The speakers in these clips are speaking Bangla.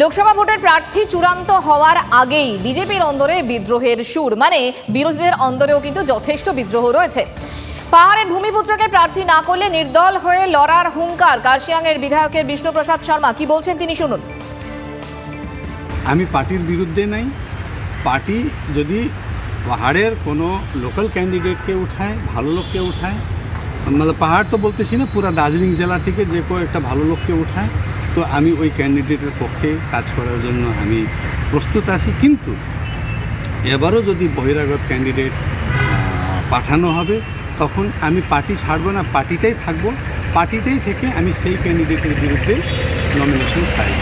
লোকসভা ভোটের প্রার্থী চূড়ান্ত হওয়ার আগেই বিজেপির অন্দরে বিদ্রোহের সুর। মানে বিরোধীদের অন্দরেও কিন্তু যথেষ্ট বিদ্রোহ রয়েছে। পাহাড়ের ভূমিপুত্রকে প্রার্থী না করলে নির্দল হয়ে লড়ার হুঙ্কার। কার্শিয়াংয়ের বিধায়কের বিষ্ণুপ্রসাদ শর্মা, কি বলছেন তিনি শুনুন। আমি পার্টির বিরুদ্ধে নাই। পার্টি যদি পাহাড়ের কোনো লোকাল ক্যান্ডিডেটকে উঠায়, ভালো লোককে উঠায় মানে পাহাড় তো বলতেছি না, পুরো দার্জিলিং জেলা থেকে যে কেউ একটা ভালো লোককে উঠায় তো আমি ওই ক্যান্ডিডেটের পক্ষে কাজ করার জন্য আমি প্রস্তুত আছি। কিন্তু এবারও যদি বহিরাগত ক্যান্ডিডেট পাঠানো হবে, তখন আমি পার্টি ছাড়বো না, পার্টিতেই থাকব। পার্টিতেই থেকে আমি সেই ক্যান্ডিডেটের বিরুদ্ধে নমিনেশন করব।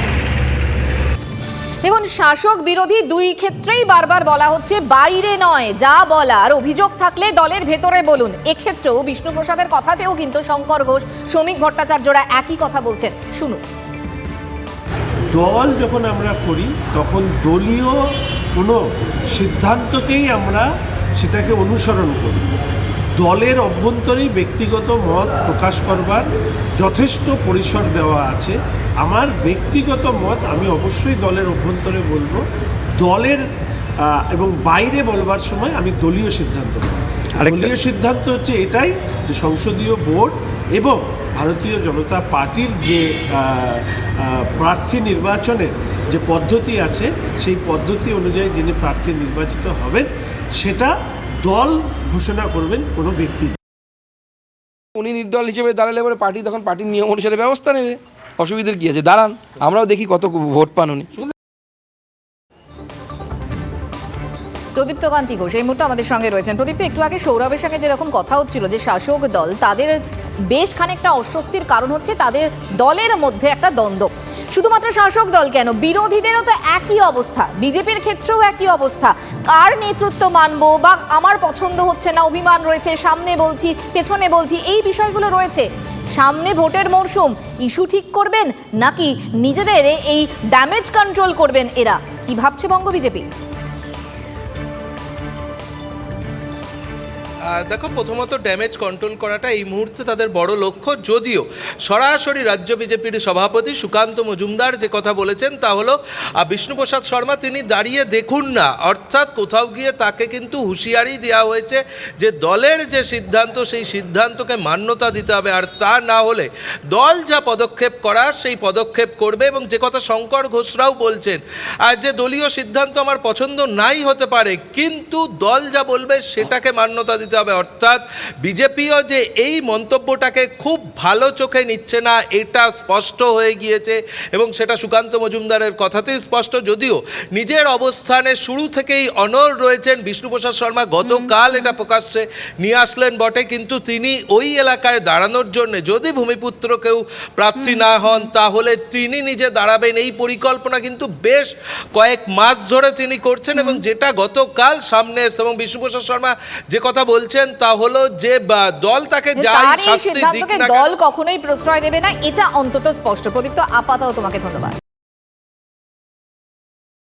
দেখুন, শাসক বিরোধী দুই ক্ষেত্রেই বারবার বলা হচ্ছে, বাইরে নয়, যা বলার অভিযোগ থাকলে দলের ভেতরে বলুন। এক্ষেত্রেও বিষ্ণুপ্রসাদের কথাতেও কিন্তু শঙ্কর ঘোষ, শ্রমিক ভট্টাচার্যরা একই কথা বলছেন। শুনুন। দল যখন আমরা করি তখন দলীয় কোনো সিদ্ধান্তকেই আমরা সেটাকে অনুসরণ করি দলের অভ্যন্তরেই ব্যক্তিগত মত প্রকাশ করবার যথেষ্ট পরিসর দেওয়া আছে আমার ব্যক্তিগত মত আমি অবশ্যই দলের অভ্যন্তরে বলব দলের এবং বাইরে বলবার সময় আমি দলীয় সিদ্ধান্ত। দলীয় সিদ্ধান্ত হচ্ছে এটাই যে সংসদীয় বোর্ড এবং ভারতীয় জনতা পার্টির যে প্রার্থী নির্বাচনের যে পদ্ধতি আছে সেই পদ্ধতি অনুযায়ী যিনি প্রার্থী নির্বাচিত হবেন সেটা দল ঘোষণা করবেন কোনো ব্যক্তি। উনি নির্দল হিসেবে দাঁড়ালে পরে পার্টি তখন পার্টির নিয়ম অনুসারে ব্যবস্থা নেবে। অসুবিধার কি আছে? দাঁড়ান আমরাও দেখি কত ভোট পান উনি। প্রদীপ্ত কান্তি ঘোষ এই মুহূর্তে আমাদের সঙ্গে রয়েছেন। প্রদীপ্ত একটু আগে সৌরভের সঙ্গে যেরকম কথা হচ্ছিল যে শাসক দল তাদের বেশ খানিকটা অস্বস্তির কারণ হচ্ছে তাদের দলের মধ্যে একটা দ্বন্দ্ব। শুধুমাত্র শাসক দল কেন? বিরোধীদেরও তো একই অবস্থা। বিজেপির ক্ষেত্রেও একই অবস্থা। কার নেতৃত্ব মানবো বা আমার পছন্দ হচ্ছে না, অভিমান রয়েছে, সামনে বলছি, পেছনে বলছি, এই বিষয়গুলো রয়েছে। সামনে ভোটের মরশুম, ইস্যু ঠিক করবেন নাকি নিজেদের এই ড্যামেজ কন্ট্রোল করবেন এরা? কি ভাবছে বঙ্গ বিজেপি? দেখো, প্রথমত ড্যামেজ কন্ট্রোল করাটা এই মুহূর্তে তাদের বড় লক্ষ্য। যদিও সরাসরি রাজ্য বিজেপির সভাপতি সুকান্ত মজুমদার যে কথা বলেছেন তা হলো বিষ্ণুপ্রসাদ শর্মা তিনি দাঁড়িয়ে দেখুন না। অর্থাৎ কোথাও গিয়ে তাকে কিন্তু হুঁশিয়ারি দেওয়া হয়েছে যে দলের যে সিদ্ধান্ত, সেই সিদ্ধান্তকে মান্যতা দিতে হবে। আর তা না হলে দল যা পদক্ষেপ করা, সেই পদক্ষেপ করবে এবং যে কথা শঙ্কর ঘোষরাও বলছেন আর যে দলীয় সিদ্ধান্ত আমার পছন্দ নাই হতে পারে, কিন্তু দল যা বলবে সেটাকে মান্যতা দিতে হবে। অর্থাৎ বিজেপিও যে এই মন্তব্যটাকে খুব ভালো চোখে নিচ্ছে না এটা স্পষ্ট হয়ে গিয়েছে এবং সেটা সুকান্ত মজুমদারের কথাতেই স্পষ্ট। যদিও নিজের অবস্থানে শুরু থেকেই অনর রয়েছেন বিষ্ণুপ্রসাদ শর্মা গতকাল এটা প্রকাশ্যে নিয়ে আসলেন বটে কিন্তু তিনি ওই এলাকায় দাঁড়ানোর জন্য যদি ভূমিপুত্র কেউ প্রার্থী না হন তাহলে তিনি নিজে দাঁড়াবেন। এই পরিকল্পনা কিন্তু বেশ কয়েক মাস ধরে তিনি করছেন এবং যেটা গতকাল সামনে এসে এবং বিষ্ণুপ্রসাদ শর্মা যে কথা বলছেন তা হলো যে দল তাকে যাই শাস্তি দিক না দল কখনোই প্রশ্রয় দেবে না এটা অন্তত স্পষ্ট। প্রদীপ্ত আপাতত তোমাকে ধন্যবাদ।